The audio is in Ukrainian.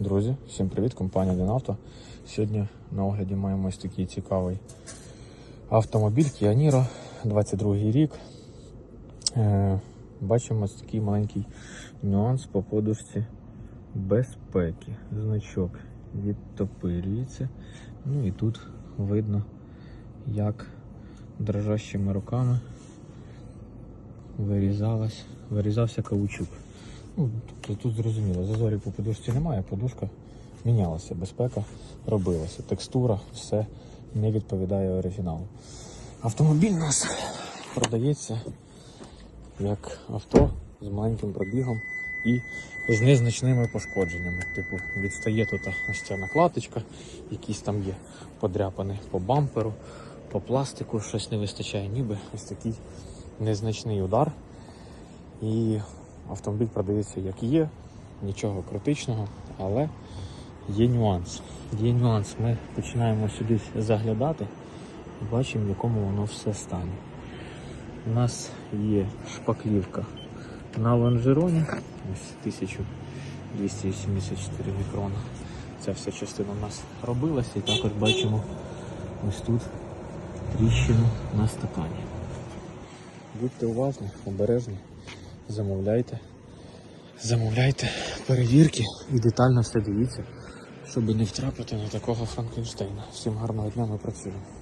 Друзі, всім привіт, компанія Денавто. Сьогодні на огляді маємо ось такий цікавий автомобіль Kia Niro, 22 рік. Е, бачимо ось такий маленький нюанс по подушці безпеки. Значок відтопирюється. Ну і тут видно, як дрожащими руками вирізалась, вирізався каучук. Ну, тобто тут зрозуміло, зазорів по подушці немає, подушка мінялася, безпека робилася, текстура, все не відповідає оригіналу. Автомобіль у нас продається як авто з маленьким пробігом і з незначними пошкодженнями. Типу, відстає тут ось ця накладочка, якісь там є подряпини по бамперу, по пластику, щось не вистачає, ніби ось такий незначний удар. І автомобіль продається як є, нічого критичного, але є нюанс. Є нюанс. Ми починаємо сюди заглядати і бачимо, в якому воно все стане. У нас є шпаклівка на лонжероні, ось 1284 мікрона. Ця вся частина у нас робилася і також бачимо ось тут тріщину на стакані. Будьте уважні, обережні, замовляйте. Замовляйте перевірки і детально все дивіться, щоб не втрапити на такого Франкенштейна. Всім гарного дня, ми працюємо.